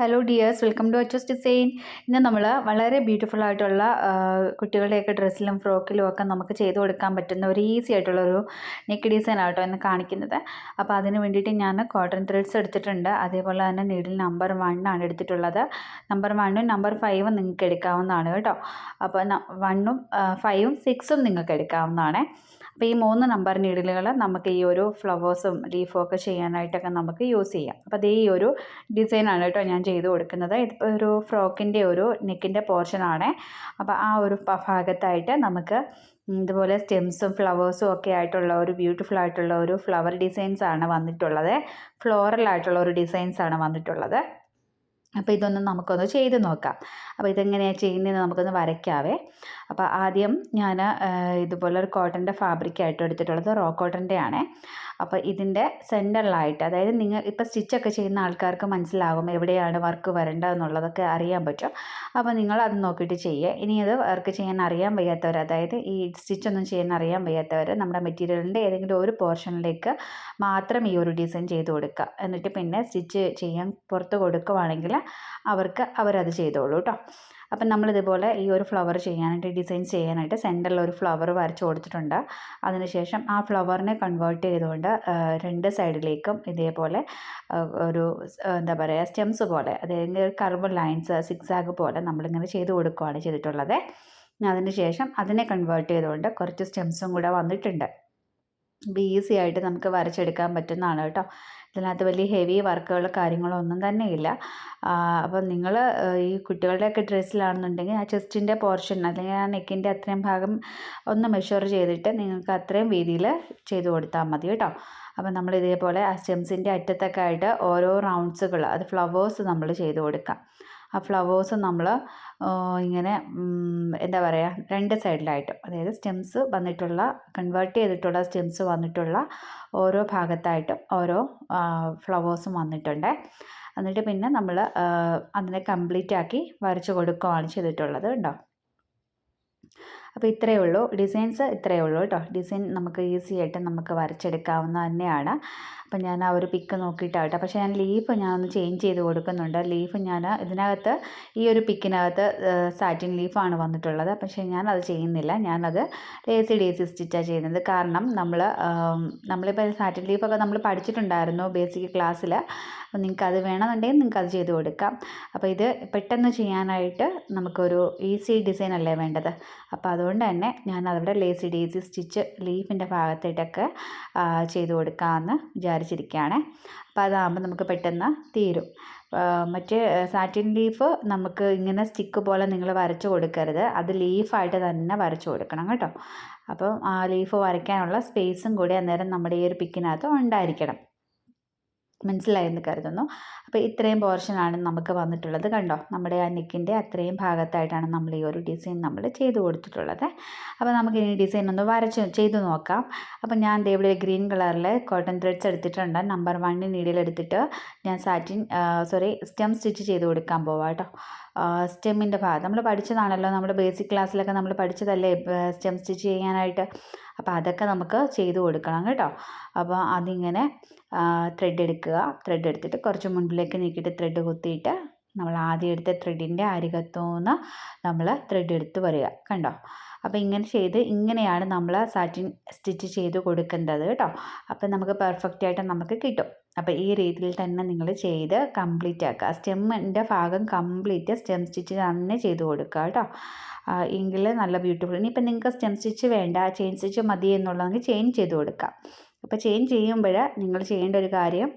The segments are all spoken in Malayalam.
Hello dears welcome to Achu's design ഇന്ന് നമ്മൾ വളരെ ബ്യൂട്ടിഫുൾ ആയിട്ടുള്ള കുട്ടികളുടെയൊക്കെ ഡ്രസ്സിലും ഫ്രോക്കിലും ഒക്കെ നമുക്ക് ചെയ്ത് കൊടുക്കാൻ പറ്റുന്ന ഒരു ഈസി ആയിട്ടുള്ള ഒരു നെക്ക് ഡിസൈൻ ആട്ടോ എന്ന് കാണിക്കുന്നത്. അപ്പോൾ അതിന് വേണ്ടിയിട്ട് ഞാൻ കോട്ടൺ ത്രെഡ്സ് എടുത്തിട്ടുണ്ട്. അതേപോലെ തന്നെ നീഡിൽ നമ്പർ വൺ ആണ് എടുത്തിട്ടുള്ളത്. നമ്പർ വണ്ണും നമ്പർ ഫൈവും നിങ്ങൾക്ക് എടുക്കാവുന്നതാണ് കേട്ടോ. അപ്പോൾ വണ്ണും ഫൈവും സിക്സും നിങ്ങൾക്ക് എടുക്കാവുന്നതാണ്. അപ്പോൾ ഈ മൂന്ന് നമ്പർ നീഡിലുകൾ നമുക്ക് ഈ ഒരു ഫ്ലവേഴ്സും ലീഫും ഒക്കെ ചെയ്യാനായിട്ടൊക്കെ നമുക്ക് യൂസ് ചെയ്യാം. അപ്പോൾ അതേ ഈ ഒരു ഡിസൈനാണ് കേട്ടോ ഞാൻ ചെയ്ത് കൊടുക്കുന്നത്. ഇതിപ്പോൾ ഒരു ഫ്രോക്കിന്റെ ഒരു നെക്കിന്റെ പോർഷനാണ് അപ്പോൾ ആ ഒരു ഭാഗത്തായിട്ട് നമുക്ക് ഇതുപോലെ സ്റ്റെംസും ഫ്ലവേഴ്സും ഒക്കെ ആയിട്ടുള്ള ഒരു ബ്യൂട്ടിഫുൾ ആയിട്ടുള്ള ഒരു ഫ്ലവർ ഡിസൈൻസ് ആണ് വന്നിട്ടുള്ളത്. ഫ്ലോറൽ ആയിട്ടുള്ള ഒരു ഡിസൈൻസ് ആണ് വന്നിട്ടുള്ളത്. അപ്പോൾ ഇതൊന്ന് നമുക്കൊന്ന് ചെയ്ത് നോക്കാം. അപ്പോൾ ഇതെങ്ങനെയാണ് ചെയ്യുന്നതെന്ന് നമുക്കൊന്ന് വരയ്ക്കാവേ. അപ്പോൾ ആദ്യം ഞാൻ ഇതുപോലെ ഒരു കോട്ടന്റെ ഫാബ്രിക്കായിട്ട് എടുത്തിട്ടുള്ളത് റോ കോട്ടന്റെ ആണ്. അപ്പോൾ ഇതിന്റെ സെന്ററിലായിട്ട് അതായത് നിങ്ങൾ ഇപ്പോൾ സ്റ്റിച്ചൊക്കെ ചെയ്യുന്ന ആൾക്കാർക്ക് മനസ്സിലാകും എവിടെയാണ് വർക്ക് വരേണ്ടതെന്നുള്ളതൊക്കെ അറിയാൻ പറ്റും. അപ്പോൾ നിങ്ങൾ അത് നോക്കിയിട്ട് ചെയ്യുക ഇനി അത് വർക്ക് ചെയ്യാൻ അറിയാൻ വയ്യാത്തവർ അതായത് ഈ സ്റ്റിച്ചൊന്നും ചെയ്യാൻ അറിയാൻ വയ്യാത്തവർ നമ്മുടെ മെറ്റീരിയലിന്റെ ഏതെങ്കിലും ഒരു പോർഷനിലേക്ക് മാത്രം ഈ ഒരു ഡിസൈൻ ചെയ്ത് കൊടുക്കുക എന്നിട്ട് പിന്നെ സ്റ്റിച്ച് ചെയ്യാൻ പുറത്ത് കൊടുക്കുവാണെങ്കിൽ അവർക്ക് അവരത് ചെയ്തോളൂ കേട്ടോ അപ്പം നമ്മളിതുപോലെ ഈ ഒരു ഫ്ലവർ ചെയ്യാനായിട്ട് ഡിസൈൻ ചെയ്യാനായിട്ട് സെന്ററിൽ ഒരു ഫ്ലവർ വരച്ച് കൊടുത്തിട്ടുണ്ട്. അതിനുശേഷം ആ ഫ്ലവറിനെ കൺവേർട്ട് ചെയ്തുകൊണ്ട് രണ്ട് സൈഡിലേക്കും ഇതേപോലെ ഒരു എന്താ പറയുക സ്റ്റെംസ് പോലെ അതായത് കർവ് ലൈൻസ് സിക്സാഗ് പോലെ നമ്മളിങ്ങനെ ചെയ്ത് കൊടുക്കുകയാണ് ചെയ്തിട്ടുള്ളത്. അതിനുശേഷം അതിനെ കൺവേർട്ട് ചെയ്തുകൊണ്ട് കുറച്ച് സ്റ്റെംസും കൂടെ വന്നിട്ടുണ്ട്. ഈസി ആയിട്ട് നമുക്ക് വരച്ചെടുക്കാൻ പറ്റുന്നതാണ് കേട്ടോ. ഇതിനകത്ത് വലിയ ഹെവി വർക്കുകൾ കാര്യങ്ങളോ ഒന്നും തന്നെ ഇല്ല. അപ്പം നിങ്ങൾ ഈ കുട്ടികളുടെയൊക്കെ ഡ്രസ്സിലാണെന്നുണ്ടെങ്കിൽ ആ ചെസ്റ്റിന്റെ പോർഷൻ അല്ലെങ്കിൽ ആ നെക്കിന്റെ അത്രയും ഭാഗം ഒന്ന് മെഷർ ചെയ്തിട്ട് നിങ്ങൾക്ക് അത്രയും വീതിയിൽ ചെയ്ത് കൊടുത്താൽ മതി കേട്ടോ. അപ്പം നമ്മൾ ഇതേപോലെ ആ സ്റ്റെംസിന്റെ അറ്റത്തൊക്കെ ആയിട്ട് ഓരോ റൗണ്ട്സുകൾ അത് ഫ്ലവേഴ്സ് നമ്മൾ ചെയ്ത് കൊടുക്കാം. ആ ഫ്ലവേഴ്സ് നമ്മൾ ഇങ്ങനെ എന്താ പറയുക രണ്ട് സൈഡിലായിട്ട് അതായത് സ്റ്റെംസ് വന്നിട്ടുള്ള കൺവേർട്ട് ചെയ്തിട്ടുള്ള സ്റ്റെംസ് വന്നിട്ടുള്ള ഓരോ ഭാഗത്തായിട്ടും ഓരോ ഫ്ലവേഴ്സും വന്നിട്ടുണ്ട്. എന്നിട്ട് പിന്നെ നമ്മൾ അതിനെ കംപ്ലീറ്റ് ആക്കി വരച്ച് കൊടുക്കുകയാണ് ചെയ്തിട്ടുള്ളത് കേട്ടോ. അപ്പോൾ ഇത്രയേ ഉള്ളൂ. ഡിസൈൻസ് ഇത്രയേ ഉള്ളൂ കേട്ടോ. ഡിസൈൻ നമുക്ക് ഈസി ആയിട്ട് നമുക്ക് വരച്ചെടുക്കാവുന്ന തന്നെയാണ്. അപ്പം ഞാൻ ആ ഒരു പിക്ക് നോക്കിയിട്ടാവട്ടെ. പക്ഷേ ഞാൻ ലീഫ് ഞാൻ ഒന്ന് ചേഞ്ച് ചെയ്ത് കൊടുക്കുന്നുണ്ട്. ലീഫ് ഞാൻ ഇതിനകത്ത് ഈ ഒരു പിക്കിനകത്ത് സാറ്റിൻ ലീഫാണ് വന്നിട്ടുള്ളത്. പക്ഷേ ഞാൻ അത് ചെയ്യുന്നില്ല. ഞാനത് ലേസി ഡേസി സ്റ്റിച്ചാണ് ചെയ്യുന്നത്. കാരണം നമ്മൾ നമ്മളിപ്പോൾ സാറ്റിൻ ലീഫൊക്കെ നമ്മൾ പഠിച്ചിട്ടുണ്ടായിരുന്നു ബേസിക് ക്ലാസ്സിൽ അപ്പം നിങ്ങൾക്ക് അത് വേണമെന്നുണ്ടെങ്കിൽ നിങ്ങൾക്ക് അത് ചെയ്ത് കൊടുക്കാം. അപ്പോൾ ഇത് പെട്ടെന്ന് ചെയ്യാനായിട്ട് നമുക്കൊരു ഈസി ഡിസൈൻ അല്ലേ വേണ്ടത്? അപ്പോൾ അതുകൊണ്ട് തന്നെ ഞാൻ അവിടെ ലേസി ഡേസി സ്റ്റിച്ച് ലീഫിന്റെ ഭാഗത്തായിട്ടൊക്കെ ചെയ്ത് കൊടുക്കാമെന്ന് വിചാരിച്ചിരിക്കുകയാണ് അപ്പോൾ അതാകുമ്പോൾ നമുക്ക് പെട്ടെന്ന് തീരും. മറ്റ് സാറ്റിൻ ലീഫ് നമുക്ക് ഇങ്ങനെ സ്റ്റിക്ക് പോലെ നിങ്ങൾ വരച്ച് കൊടുക്കരുത്. അത് ലീഫായിട്ട് തന്നെ വരച്ച് കൊടുക്കണം കേട്ടോ. അപ്പം ആ ലീഫ് വരയ്ക്കാനുള്ള സ്പേസും കൂടി അന്നേരം നമ്മുടെ ഈ ഒരു പിക്കിനകത്ത് ഉണ്ടായിരിക്കണം. മനസ്സിലായെന്ന് കരുതുന്നു. അപ്പോൾ ഇത്രയും പോർഷനാണ് നമുക്ക് വന്നിട്ടുള്ളത് കണ്ടോ? നമ്മുടെ ആ നെക്കിന്റെ അത്രയും ഭാഗത്തായിട്ടാണ് നമ്മൾ ഈ ഒരു ഡിസൈൻ നമ്മൾ ചെയ്ത് കൊടുത്തിട്ടുള്ളത്. അപ്പോൾ നമുക്ക് ഇനി ഡിസൈൻ ഒന്ന് വരച്ച് ചെയ്ത് നോക്കാം. അപ്പോൾ ഞാൻ ഇവിടെ ഗ്രീൻ കളറിൽ കോട്ടൺ ത്രെഡ്സ് എടുത്തിട്ടുണ്ട്. നമ്പർ വണ്ണിന് ഇടയിലെടുത്തിട്ട് ഞാൻ സാറ്റിൻ സോറി സ്റ്റെം സ്റ്റിച്ച് ചെയ്ത് കൊടുക്കാൻ പോവാം കേട്ടോ. സ്റ്റെമ്മിന്റെ ഭാഗം. നമ്മൾ പഠിച്ചതാണല്ലോ. നമ്മുടെ ബേസിക് ക്ലാസ്സിലൊക്കെ നമ്മൾ പഠിച്ചതല്ലേ? സ്റ്റെം സ്റ്റിച്ച് ചെയ്യാനായിട്ട്. അപ്പോൾ അതൊക്കെ നമുക്ക് ചെയ്ത് കൊടുക്കണം കേട്ടോ. അപ്പോൾ അതിങ്ങനെ ത്രെഡ് എടുക്കുക. ത്രെഡ് എടുത്തിട്ട് കുറച്ച് മുൻപിലേക്ക് നീക്കിയിട്ട് ത്രെഡ് കുത്തിയിട്ട് നമ്മൾ ആദ്യം എടുത്ത ത്രെഡിന്റെ അരികത്തുനിന്ന് നമ്മൾ ത്രെഡ് എടുത്ത് വരിക കണ്ടോ? അപ്പോൾ ഇങ്ങനെ ചെയ്ത് ഇങ്ങനെയാണ് നമ്മൾ സാറ്റിൻ സ്റ്റിച്ച് ചെയ്ത് കൊടുക്കേണ്ടത് കേട്ടോ. അപ്പോൾ നമുക്ക് പെർഫെക്റ്റ് ആയിട്ട് നമുക്ക് കിട്ടും. അപ്പോൾ ഈ രീതിയിൽ തന്നെ നിങ്ങൾ ചെയ്ത് കംപ്ലീറ്റ് ആക്കുക. സ്റ്റെമ്മിന്റെ ഭാഗം കംപ്ലീറ്റ് സ്റ്റെം സ്റ്റിച്ച് തന്നെ ചെയ്ത് കൊടുക്കുക കേട്ടോ. എങ്കിൽ നല്ല ബ്യൂട്ടിഫുൾ ഇനിയിപ്പോൾ നിങ്ങൾക്ക് സ്റ്റെം സ്റ്റിച്ച് വേണ്ട ചെയിൻ സ്റ്റിച്ച് മതി എന്നുള്ളതെങ്കിൽ ചെയിൻ ചെയ്ത് കൊടുക്കാം. അപ്പോൾ ചെയിൻ ചെയ്യുമ്പോൾ നിങ്ങൾ ചെയ്യേണ്ട ഒരു കാര്യം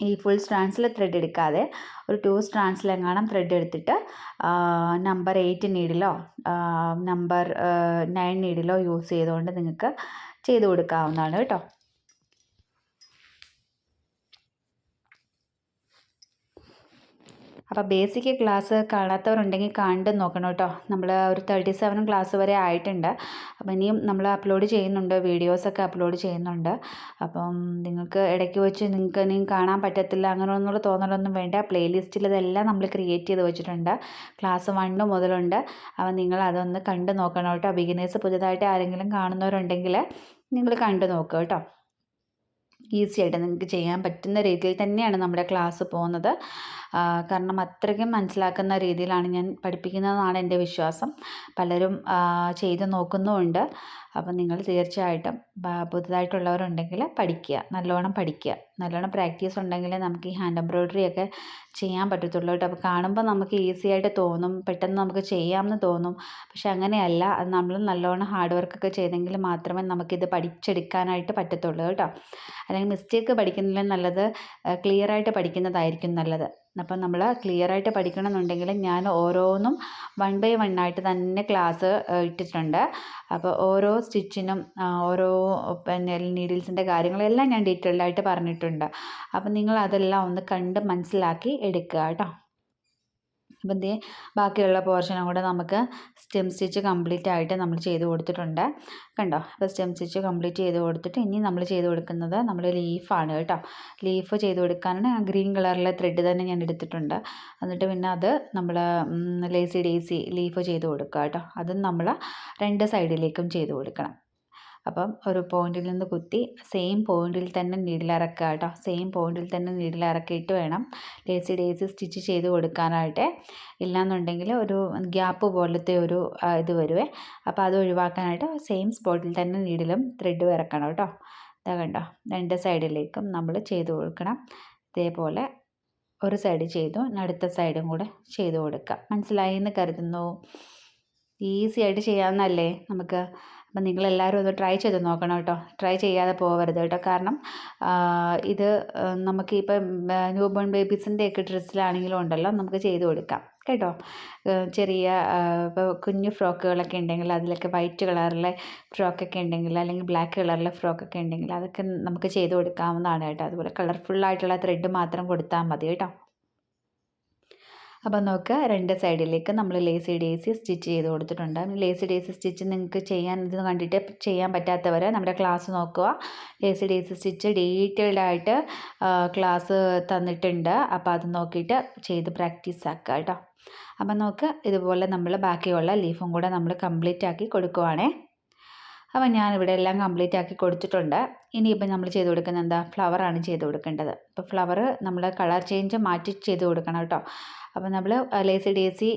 ഈ ഫുൾ സ്ട്രാൻസിൽ ത്രെഡ് എടുക്കാതെ ഒരു ടു സ്ട്രാൻസിലെങ്ങാനും ത്രെഡ് എടുത്തിട്ട് നമ്പർ എയ്റ്റ് നീഡിലോ നമ്പർ നയൻ നീഡിലോ യൂസ് ചെയ്തുകൊണ്ട് നിങ്ങൾക്ക് ചെയ്ത് കൊടുക്കാവുന്നതാണ് കേട്ടോ. അപ്പോൾ ബേസിക് ക്ലാസ് കാണാത്തവരുണ്ടെങ്കിൽ കണ്ട് നോക്കണം കേട്ടോ. നമ്മൾ ഒരു തേർട്ടി സെവൻ ക്ലാസ് വരെ ആയിട്ടുണ്ട്. അപ്പോൾ ഇനിയും നമ്മൾ അപ്ലോഡ് ചെയ്യുന്നുണ്ട് വീഡിയോസൊക്കെ അപ്ലോഡ് ചെയ്യുന്നുണ്ട്. അപ്പം നിങ്ങൾക്ക് ഇടയ്ക്ക് വെച്ച് നിങ്ങൾക്ക് ഇനിയും കാണാൻ പറ്റത്തില്ല അങ്ങനെ ഒന്നുള്ള തോന്നലൊന്നും വേണ്ട. പ്ലേലിസ്റ്റിൽ ഇതെല്ലാം നമ്മൾ ക്രിയേറ്റ് ചെയ്ത് വെച്ചിട്ടുണ്ട്. ക്ലാസ് വണ്ണ് മുതലുണ്ട്. അപ്പോൾ നിങ്ങൾ അതൊന്ന് കണ്ട് നോക്കണം കേട്ടോ. ബിഗിനേഴ്സ് പുതുതായിട്ട് ആരെങ്കിലും കാണുന്നവരുണ്ടെങ്കിൽ നിങ്ങൾ കണ്ടു നോക്കുക കേട്ടോ. ഈസി ആയിട്ട് നിങ്ങൾക്ക് ചെയ്യാൻ പറ്റുന്ന രീതിയിൽ തന്നെയാണ് നമ്മുടെ ക്ലാസ് പോകുന്നത്. കാരണം അത്രയ്ക്കും മനസ്സിലാക്കുന്ന രീതിയിലാണ് ഞാൻ പഠിപ്പിക്കുന്നതെന്നാണ് എന്റെ വിശ്വാസം. പലരും ചെയ്ത് നോക്കുന്നുമുണ്ട്. അപ്പം നിങ്ങൾ തീർച്ചയായിട്ടും പുതുതായിട്ടുള്ളവരുണ്ടെങ്കിൽ പഠിക്കുക. നല്ലോണം പഠിക്കുക. നല്ലോണം പ്രാക്ടീസ് ഉണ്ടെങ്കിൽ നമുക്ക് ഈ ഹാൻഡ് എംബ്രോയ്ഡറി ഒക്കെ ചെയ്യാൻ പറ്റത്തുള്ളൂ കേട്ടോ. അപ്പോൾ കാണുമ്പോൾ നമുക്ക് ഈസി ആയിട്ട് തോന്നും. പെട്ടെന്ന് നമുക്ക് ചെയ്യാമെന്ന് തോന്നും. പക്ഷെ അങ്ങനെയല്ല. അത് നമ്മൾ നല്ലോണം ഹാർഡ് വർക്കൊക്കെ ചെയ്തെങ്കിൽ മാത്രമേ നമുക്കിത് പഠിച്ചെടുക്കാനായിട്ട് പറ്റത്തുള്ളൂ കേട്ടോ. അല്ലെങ്കിൽ മിസ്റ്റേക്ക് പഠിക്കുന്നതിൽ നല്ലത് ക്ലിയർ ആയിട്ട് പഠിക്കുന്നതായിരിക്കും നല്ലത്. അപ്പം നമ്മൾ ക്ലിയറായിട്ട് പഠിക്കണം എന്നുണ്ടെങ്കിൽ ഞാൻ ഓരോന്നും വൺ ബൈ വൺ ആയിട്ട് തന്നെ ക്ലാസ് ഇട്ടിട്ടുണ്ട്. അപ്പോൾ ഓരോ സ്റ്റിച്ചിനും ഓരോ പിന്നെ നീഡിൽസിന്റെ കാര്യങ്ങളെല്ലാം ഞാൻ ഡീറ്റെയിൽഡ് ആയിട്ട് പറഞ്ഞിട്ടുണ്ട്. അപ്പം നിങ്ങൾ അതെല്ലാം ഒന്ന് കണ്ട് മനസ്സിലാക്കി എടുക്കുക കേട്ടോ. അപ്പം ദേ ബാക്കിയുള്ള പോർഷനും കൂടെ നമുക്ക് സ്റ്റെം സ്റ്റിച്ച് കംപ്ലീറ്റ് ആയിട്ട് നമ്മൾ ചെയ്ത് കൊടുത്തിട്ടുണ്ട്. കണ്ടോ? അപ്പോൾ സ്റ്റെം സ്റ്റിച്ച് കംപ്ലീറ്റ് ചെയ്ത് കൊടുത്തിട്ട് ഇനി നമ്മൾ ചെയ്ത് കൊടുക്കുന്നത് നമ്മൾ ലീഫാണ് കേട്ടോ. ലീഫ് ചെയ്ത് കൊടുക്കാനാണ് ആ ഗ്രീൻ കളറിലെ ത്രെഡ് തന്നെ ഞാൻ എടുത്തിട്ടുണ്ട്. എന്നിട്ട് പിന്നെ അത് നമ്മൾ ലേസി ഡേസി ലീഫ് ചെയ്ത് കൊടുക്കുക കേട്ടോ. അതും നമ്മൾ രണ്ട് സൈഡിലേക്കും ചെയ്ത് കൊടുക്കണം. അപ്പം ഒരു പോയിന്റിൽ നിന്ന് കുത്തി സെയിം പോയിന്റിൽ തന്നെ നീഡിലിറക്കുക കേട്ടോ. സെയിം പോയിന്റിൽ തന്നെ നീഡിലിറക്കിയിട്ട് വേണം ലേസി ഡേസി സ്റ്റിച്ച് ചെയ്ത് കൊടുക്കാനായിട്ട്. ഇല്ലാന്നുണ്ടെങ്കിൽ ഒരു ഗ്യാപ്പ് പോലത്തെ ഒരു ഇത് വരുവേ. അപ്പോൾ അത് ഒഴിവാക്കാനായിട്ട് സെയിം സ്പോട്ടിൽ തന്നെ നീഡിലും ത്രെഡും ഇറക്കണം കേട്ടോ. ഇതാ കണ്ടോ രണ്ട് സൈഡിലേക്കും നമ്മൾ ചെയ്ത് കൊടുക്കണം. ഇതേപോലെ ഒരു സൈഡ് ചെയ്തു അടുത്ത സൈഡും കൂടെ ചെയ്ത് കൊടുക്കുക മനസ്സിലായി എന്ന് കരുതുന്നു. ഈസി ആയിട്ട് ചെയ്യാവുന്നതല്ലേ നമുക്ക്? അപ്പം നിങ്ങളെല്ലാവരും ഒന്ന് ട്രൈ ചെയ്ത് നോക്കണം കേട്ടോ. ട്രൈ ചെയ്യാതെ പോകരുത് കേട്ടോ. കാരണം ഇത് നമുക്കിപ്പം ന്യൂ ബോൺ ബേബീസിന്റെയൊക്കെ ഡ്രസ്സിലാണെങ്കിലും ഉണ്ടല്ലോ നമുക്ക് ചെയ്ത് കൊടുക്കാം. കേട്ടോ? ചെറിയ ഇപ്പോൾ കുഞ്ഞു ഫ്രോക്കുകളൊക്കെ ഉണ്ടെങ്കിൽ അതിലൊക്കെ വൈറ്റ് കളറിലെ ഫ്രോക്കൊക്കെ ഉണ്ടെങ്കിൽ അല്ലെങ്കിൽ ബ്ലാക്ക് കളറിലെ ഫ്രോക്കൊക്കെ ഉണ്ടെങ്കിൽ അതൊക്കെ നമുക്ക് ചെയ്ത് കൊടുക്കാവുന്നതാണ് കേട്ടോ. അതുപോലെ കളർഫുള്ളായിട്ടുള്ള ത്രെഡ് മാത്രം കൊടുത്താൽ മതി കേട്ടോ. അപ്പോൾ നോക്കുക രണ്ട് സൈഡിലേക്ക് നമ്മൾ ലേസി ഡേസി സ്റ്റിച്ച് ചെയ്ത് കൊടുത്തിട്ടുണ്ട്. ലേസി ഡേസി സ്റ്റിച്ച് നിങ്ങൾക്ക് ചെയ്യാൻ ഇത് കണ്ടിട്ട് ചെയ്യാൻ പറ്റാത്തവർ നമ്മുടെ ക്ലാസ് നോക്കുക. ലേസി ഡേസി സ്റ്റിച്ച് ഡീറ്റെയിൽഡ് ആയിട്ട് ക്ലാസ് തന്നിട്ടുണ്ട്. അപ്പോൾ അത് നോക്കിയിട്ട് ചെയ്ത് പ്രാക്ടീസ് ആക്കുക കേട്ടോ. അപ്പം നോക്ക് ഇതുപോലെ നമ്മൾ ബാക്കിയുള്ള ലീഫും കൂടെ നമ്മൾ കംപ്ലീറ്റ് ആക്കി കൊടുക്കുവാണേ. അപ്പം ഞാനിവിടെ എല്ലാം കംപ്ലീറ്റ് ആക്കി കൊടുത്തിട്ടുണ്ട്. ഇനിയിപ്പോൾ നമ്മൾ ചെയ്ത് കൊടുക്കുന്നത് എന്താ? ഫ്ലവറാണ് ചെയ്ത് കൊടുക്കേണ്ടത്. അപ്പോൾ ഫ്ലവർ നമ്മൾ കളർ ചേഞ്ച് മാറ്റി ചെയ്ത് കൊടുക്കണം കേട്ടോ. അപ്പോൾ നമ്മൾ ലേസി ഡേസി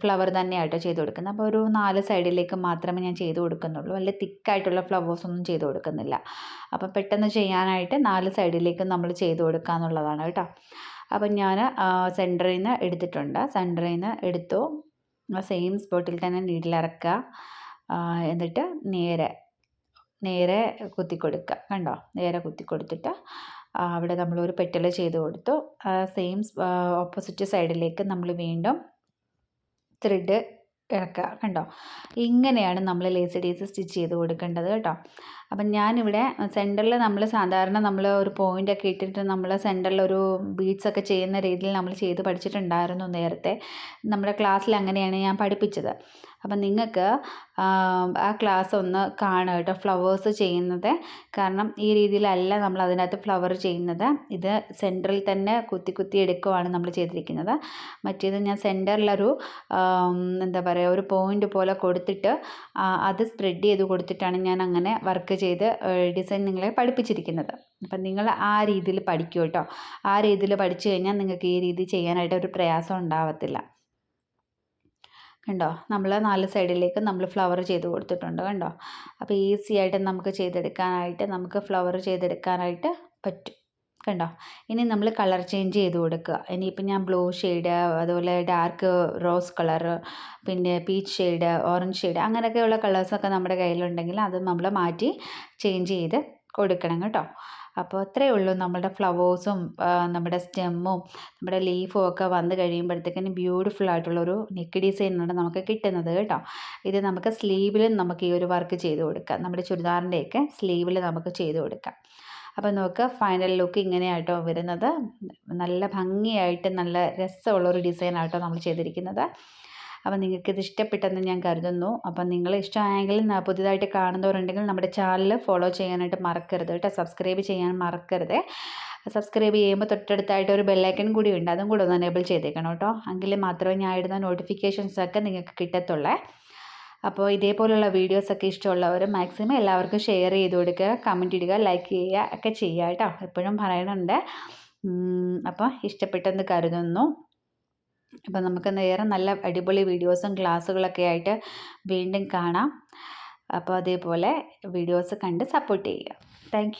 ഫ്ലവർ തന്നെയാട്ടോ ചെയ്ത് കൊടുക്കുന്നത്. അപ്പോൾ ഒരു നാല് സൈഡിലേക്ക് മാത്രമേ ഞാൻ ചെയ്ത് കൊടുക്കുന്നുള്ളൂ. വലിയ തിക്കായിട്ടുള്ള ഫ്ലവേഴ്സ് ഒന്നും ചെയ്ത് കൊടുക്കുന്നില്ല. അപ്പോൾ പെട്ടെന്ന് ചെയ്യാനായിട്ട് നാല് സൈഡിലേക്കും നമ്മൾ ചെയ്ത് കൊടുക്കുക എന്നുള്ളതാണ് കേട്ടോ. അപ്പം ഞാൻ സെന്ററിൽ നിന്ന് എടുത്തിട്ടുണ്ട്. സെന്ററിൽ നിന്ന് എടുത്തു. സെയിം സ്പോട്ടിൽ തന്നെ നീഡിലിറക്കുക എന്നിട്ട് നേരെ നേരെ കുത്തി കൊടുക്കുക. കണ്ടോ? നേരെ കുത്തി കൊടുത്തിട്ട് അവിടെ നമ്മൾ ഒരു പെറ്റൽ ചെയ്ത് കൊടുത്തു. സെയിം ഓപ്പോസിറ്റ് സൈഡിലേക്ക് നമ്മൾ വീണ്ടും ത്രെഡ് ഇറക്കുക കണ്ടോ? ഇങ്ങനെയാണ് നമ്മൾ ലേസി ഡേസ് സ്റ്റിച്ച് ചെയ്ത് കൊടുക്കേണ്ടത് കേട്ടോ. അപ്പം ഞാനിവിടെ സെന്ററിൽ നമ്മൾ സാധാരണ നമ്മൾ ഒരു പോയിന്റൊക്കെ ഇട്ടിട്ട് നമ്മൾ സെന്ററിൽ ഒരു ബീഡ്സ് ഒക്കെ ചെയ്യുന്ന രീതിയിൽ നമ്മൾ ചെയ്ത് പഠിച്ചിട്ടുണ്ടായിരുന്നു നേരത്തെ. നമ്മുടെ ക്ലാസ്സിൽ അങ്ങനെയാണ് ഞാൻ പഠിപ്പിച്ചത്. അപ്പം നിങ്ങൾക്ക് ആ ക്ലാസ് ഒന്ന് കാണുക കേട്ടോ ഫ്ലവേഴ്സ് ചെയ്യുന്നത്. കാരണം ഈ രീതിയിലല്ല നമ്മൾ അതിനകത്ത് ഫ്ലവർ ചെയ്യുന്നത്. ഇത് സെന്ററിൽ തന്നെ കുത്തി കുത്തി എടുക്കുവാണ് നമ്മൾ ചെയ്തിരിക്കുന്നത്. മറ്റേത് ഞാൻ സെന്ററിലൊരു എന്താ പറയുക ഒരു പോയിന്റ് പോലെ കൊടുത്തിട്ട് അത് സ്പ്രെഡ് ചെയ്ത് കൊടുത്തിട്ടാണ് ഞാൻ അങ്ങനെ വർക്ക് ചെയ്ത് ഡിസൈൻ നിങ്ങളെ പഠിപ്പിച്ചിരിക്കുന്നത്. അപ്പം നിങ്ങൾ ആ രീതിയിൽ പഠിക്കൂ കേട്ടോ. ആ രീതിയിൽ പഠിച്ചു കഴിഞ്ഞാൽ നിങ്ങൾക്ക് ഈ രീതി ചെയ്യാനായിട്ട് ഒരു പ്രയാസം ഉണ്ടാവത്തില്ല. കണ്ടോ? നമ്മൾ നാല് സൈഡിലേക്ക് നമ്മൾ ഫ്ലവർ ചെയ്ത് കൊടുത്തിട്ടുണ്ട് കണ്ടോ? അപ്പോൾ ഈസി ആയിട്ട് നമുക്ക് ചെയ്തെടുക്കാനായിട്ട് നമുക്ക് ഫ്ലവർ ചെയ്തെടുക്കാനായിട്ട് പറ്റും കണ്ടോ? ഇനി നമ്മൾ കളർ ചേഞ്ച് ചെയ്ത് കൊടുക്കുക. ഇനിയിപ്പോൾ ഞാൻ ബ്ലൂ ഷെയ്ഡ് അതുപോലെ ഡാർക്ക് റോസ് കളർ പിന്നെ പീച്ച് ഷെയ്ഡ് ഓറഞ്ച് ഷെയ്ഡ് അങ്ങനെയൊക്കെയുള്ള കളേഴ്സൊക്കെ നമ്മുടെ കയ്യിലുണ്ടെങ്കിൽ അത് നമ്മൾ മാറ്റി ചേഞ്ച് ചെയ്ത് കൊടുക്കണം കേട്ടോ. അപ്പോൾ അത്രയേ ഉള്ളൂ നമ്മുടെ ഫ്ലവേഴ്സും നമ്മുടെ സ്റ്റെമ്മും നമ്മുടെ ലീഫും ഒക്കെ വന്ന് കഴിയുമ്പോഴത്തേക്കിന് ബ്യൂട്ടിഫുൾ ആയിട്ടുള്ള ഒരു നെക്ക് ഡിസൈനാണ് നമുക്ക് കിട്ടുന്നത് കേട്ടോ. ഇത് നമുക്ക് സ്ലീവിലും നമുക്ക് ഈ ഒരു വർക്ക് ചെയ്ത് കൊടുക്കാം. നമ്മുടെ ചുരിദാറിന്റെയൊക്കെ സ്ലീവിൽ നമുക്ക് ചെയ്ത് കൊടുക്കാം. അപ്പോൾ നോക്കുക ഫൈനൽ ലുക്ക് ഇങ്ങനെയായിട്ടോ വരുന്നത്. നല്ല ഭംഗിയായിട്ട് നല്ല രസമുള്ളൊരു ഡിസൈനായിട്ടോ നമ്മൾ ചെയ്തിരിക്കുന്നത്. നിങ്ങൾക്ക് ഇത് ഇഷ്ടപ്പെട്ടെന്ന് ഞാൻ കരുതുന്നു. അപ്പം നിങ്ങൾ ഇഷ്ടമായെങ്കിൽ പുതിയതായിട്ട് കാണുന്നവരുണ്ടെങ്കിൽ നമ്മുടെ ചാനൽ ഫോളോ ചെയ്യാനായിട്ട് മറക്കരുത് കേട്ടോ. സബ്സ്ക്രൈബ് ചെയ്യാൻ മറക്കരുത്. സബ്സ്ക്രൈബ് ചെയ്യുമ്പോൾ തൊട്ടടുത്തായിട്ട് ഒരു ബെല്ലൈക്കൺ കൂടി ഉണ്ട്. അതും കൂടെ ഒന്ന് എനേബിൾ ചെയ്തേക്കണം കേട്ടോ. എങ്കിൽ മാത്രമേ ഞാൻ ഇടുന്ന നോട്ടിഫിക്കേഷൻസൊക്കെ നിങ്ങൾക്ക് കിട്ടത്തുള്ളേ. അപ്പോൾ ഇതേപോലുള്ള വീഡിയോസൊക്കെ ഇഷ്ടമുള്ളവർ മാക്സിമം എല്ലാവർക്കും ഷെയർ ചെയ്ത് കൊടുക്കുക കമന്റ് ഇടുക ലൈക്ക് ചെയ്യുക ഒക്കെ ചെയ്യുക കേട്ടോ. എപ്പോഴും പറയണുണ്ട് അപ്പോൾ ഇഷ്ടപ്പെട്ടെന്ന് കരുതുന്നു. അപ്പോൾ നമുക്ക് നേരെ നല്ല അടിപൊളി വീഡിയോസും ക്ലാസ്സുകളൊക്കെ ആയിട്ട് വീണ്ടും കാണാം. അപ്പോൾ അതേപോലെ വീഡിയോസ് കണ്ട് സപ്പോർട്ട് ചെയ്യുക. താങ്ക്